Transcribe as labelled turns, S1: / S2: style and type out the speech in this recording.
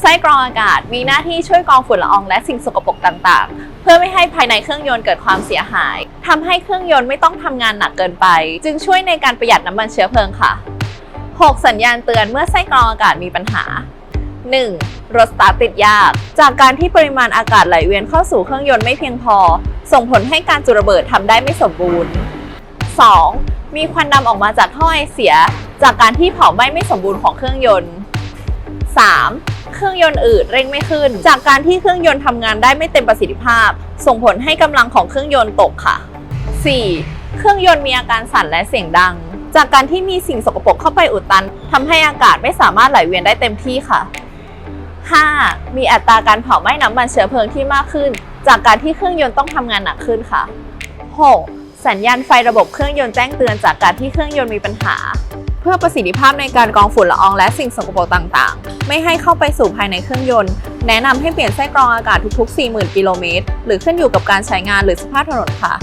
S1: ไส้กรองอากาศมีหน้าที่ช่วยกรองฝุ่นละอองและสิ่งสกปรกต่างๆ เพื่อไม่ให้ภายในเครื่องยนต์เกิดความเสียหายทำให้เครื่องยนต์ไม่ต้องทำงานหนักเกินไป จึงช่วยในการประหยัดน้ำมันเชื้อเพลิงค่ะ 6. สัญญาณเตือนเมื่อไส้กรองอากาศมีปัญหา 1. รถสตาร์ทติดยาก จากการที่ปริมาณอากาศไหลเวียนเข้าสู่เครื่องยนต์ไม่เพียงพอ ส่งผลให้การจุดระเบิดทำได้ไม่สมบูรณ์ 2. มีควันดำออกมาจากท่อไอเสีย จากการที่เผาไหม้ไม่สมบูรณ์ของเครื่องยนต์ 3. เครื่องยนต์อืดเร่งไม่ขึ้น จากการที่เครื่องยนต์ทำงานได้ไม่เต็มประสิทธิภาพ ส่งผลให้กำลังของเครื่องยนต์ตกค่ะ 4. เครื่องยนต์มีอาการสั่นและเสียงดัง จากการที่มีสิ่งสกปรกเข้าไปอุดตันทำให้อากาศไม่สามารถไหลเวียนได้เต็มที่ค่ะ 5. มีอัตราการเผาไหม้น้ำมันเชื้อเพลิงที่มากขึ้น จากการที่เครื่องยนต์ต้องทำงานหนักขึ้นค่ะ 6. สัญญาณไฟระบบเครื่องยนต์แจ้งเตือนจากการที่เครื่องยนต์มีปัญหา เพื่อประสิทธิภาพในการกรองฝุ่นละอองและสิ่งสกปรกต่างๆ ไม่ให้เข้าไปสู่ภายในเครื่องยนต์ แนะนำให้เปลี่ยนไส้กรองอากาศทุกๆ 40,000 กิโลเมตร หรือขึ้นอยู่กับการใช้งานหรือสภาพถนนค่ะ